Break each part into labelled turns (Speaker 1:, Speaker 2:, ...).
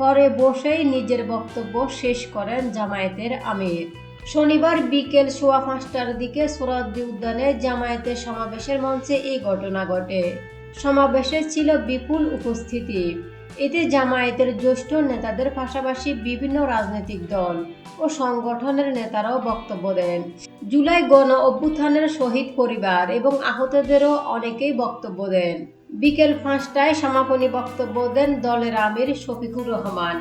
Speaker 1: পরে বসেই নিজের বক্তব্য শেষ করেন জামায়াতের আমির শনিবার বিকেল সোয়া পাঁচটার দিকে সোরাদ্দি উদ্যানে জামায়াতের সমাবেশের মঞ্চে এই ঘটনা ঘটে সমাবেশে ছিল বিপুল উপস্থিতি এতে জামায়াতের জ্যেষ্ঠ নেতাদের পাশাপাশি বিভিন্ন রাজনৈতিক দল ও সংগঠনের নেতারাও বক্তব্য দেন জুলাই গণ অভ্যুত্থানের শহীদ পরিবার এবং আহতদেরও অনেকেই বক্তব্য দেন বিকেল পাঁচটায় সমাপনী বক্তব্য দেন দলের আমির শফিকুর রহমান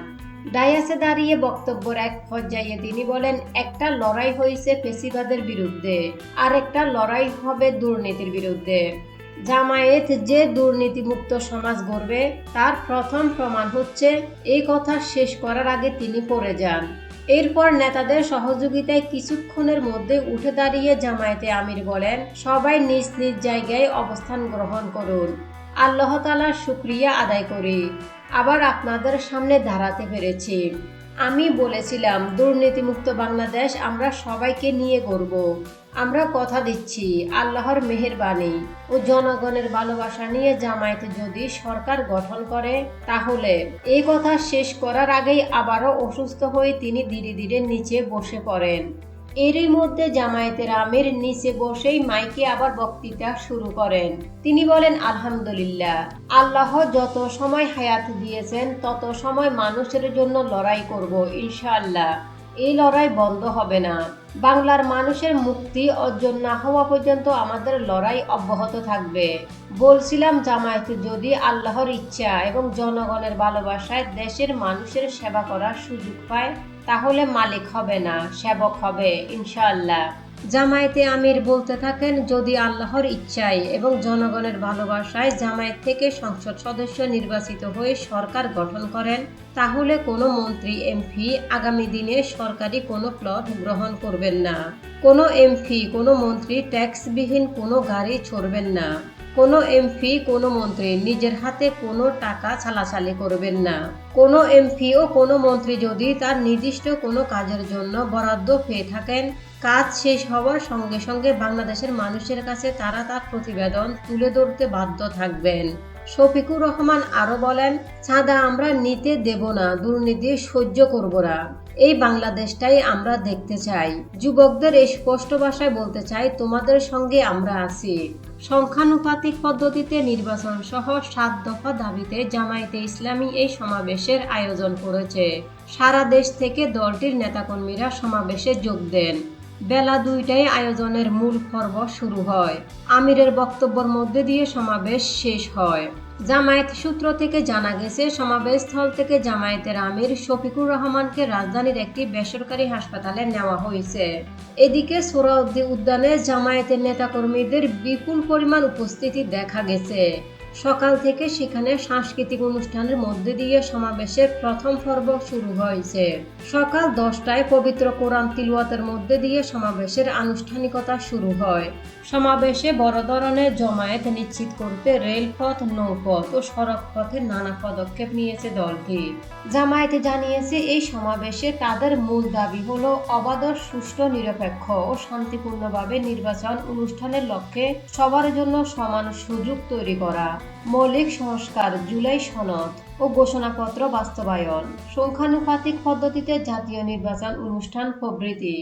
Speaker 1: ডায়াসে দাঁড়িয়ে বক্তব্যের এক পর্যায়ে তিনি বলেন একটা লড়াই হয়েছে পেশিবাদের বিরুদ্ধে আর একটা লড়াই হবে দুর্নীতির বিরুদ্ধে জামায়েত যে দুর্নীতিমুক্ত সমাজ গড়বে তার প্রথম প্রমাণ হচ্ছে এই কথা শেষ করার আগে তিনি পড়ে যান এরপর নেতাদের সহযোগিতায় কিছুক্ষণের মধ্যে উঠে দাঁড়িয়ে জামায়াতে আমির বলেন সবাই নিজ নিজ জায়গায় অবস্থান গ্রহণ করুন আল্লাহ তালার শুক্রিয়া আদায় করি আবার আপনাদের সামনে দাঁড়াতে পেরেছি আমি বলেছিলাম দুর্নীতিমুক্ত বাংলাদেশ আমরা সবাইকে নিয়ে করব। আমরা কথা দিচ্ছি আল্লাহর মেহরবানি ও জনগণের ভালোবাসা নিয়ে জামায়াতে যদি সরকার গঠন করে তাহলে এই কথা শেষ করার আগেই আবারও অসুস্থ হয়ে তিনি ধীরে ধীরে নিচে বসে পড়েন এরই মধ্যে জামায়াতের আমের নিচে বসেই মাইকে আবার বক্তৃতা শুরু করেন তিনি বলেন আলহামদুলিল্লাহ আল্লাহ যত সময় হায়াত দিয়েছেন তত সময় মানুষের জন্য লড়াই করব ইনশাআল্লাহ এই লড়াই বন্ধ হবে না বাংলার মানুষের মুক্তি অর্জন না হওয়া পর্যন্ত আমাদের লড়াই অব্যাহত থাকবে বলছিলাম জামায়াতে যদি আল্লাহর ইচ্ছা এবং জনগণের ভালোবাসায় দেশের মানুষের সেবা করার সুযোগ পায় তাহলে মালিক হবে না সেবক হবে ইনশাআল্লাহ জামায়াতে আমির বলতে থাকেন যদি আল্লাহর ইচ্ছায় এবং জনগণের ভালোবাসায় জামায়াত থেকে সংসদ সদস্য নির্বাচিত হয়ে সরকার গঠন করেন তাহলে কোনো মন্ত্রী এমপি আগামী দিনে সরকারি কোনো প্লট গ্রহণ করবেন না কোনো এমপি কোনো মন্ত্রী ট্যাক্সবিহীন কোনো গাড়ি ছড়বেন না কোনো এমপি কোনো মন্ত্রী নিজের হাতে কোনো টাকা ছালাছালি করবেন না কোনো এমপি ও কোনো মন্ত্রী যদি তার নির্দিষ্ট কোনো কাজের জন্য বরাদ্দ পেয়ে থাকেন কাজ শেষ হওয়ার সঙ্গে সঙ্গে বাংলাদেশের মানুষের কাছে তারা তার প্রতিবেদন তুলে ধরতে বাধ্য থাকবেন শফিকুর রহমান আরও বলেন চাঁদা আমরা নিতে দেব না দুর্নীতি সহ্য করব না এই বাংলাদেশটাই আমরা দেখতে চাই যুবকদের এই স্পষ্ট ভাষায় বলতে চাই তোমাদের সঙ্গে আমরা আছি সংখ্যানুপাতিক পদ্ধতিতে নির্বাচন সহ সাত দফা দাবিতে জামায়াতে ইসলামী এই সমাবেশের আয়োজন করেছে সারা দেশ থেকে দলটির নেতাকর্মীরা সমাবেশে যোগ দেন বেলা দুইটায় আয়োজনের মূল পর্ব শুরু হয় আমিরের বক্তব্যের মধ্যে দিয়ে সমাবেশ শেষ হয় জামায়াত সূত্র থেকে জানা গেছে সমাবেশস্থল থেকে জামায়াতের আমির শফিকুর রহমানকে রাজধানীর একটি বেসরকারি হাসপাতালে নেওয়া হয়েছে এদিকে সোরাউদ্দি উদ্যানে জামায়াতের নেতাকর্মীদের বিপুল পরিমাণ উপস্থিতি দেখা গেছে সকাল থেকে সেখানে সাংস্কৃতিক অনুষ্ঠানের মধ্যে দিয়ে সমাবেশের প্রথম পর্ব শুরু হয়েছে সকাল দশটায় পবিত্র কোরআন তিলুয়াতের মধ্যে দিয়ে সমাবেশের আনুষ্ঠানিকতা শুরু হয় সমাবেশে বড় ধরনের জমায়েত নিশ্চিত করতে রেলপথ নৌপথ ও সড়ক পথে নানা পদক্ষেপ নিয়েছে দলটি জামায়াতে জানিয়েছে এই সমাবেশে তাদের মূল দাবি হল অবাধ সুষ্ঠু নিরপেক্ষ ও শান্তিপূর্ণভাবে নির্বাচন অনুষ্ঠানের লক্ষ্যে সবার জন্য সমান সুযোগ তৈরি করা মৌলিক সংস্কার জুলাই সনদ ও ঘোষণাপত্র বাস্তবায়ন সংখ্যানুপাতিক পদ্ধতিতে জাতীয় নির্বাচন অনুষ্ঠান প্রভৃতি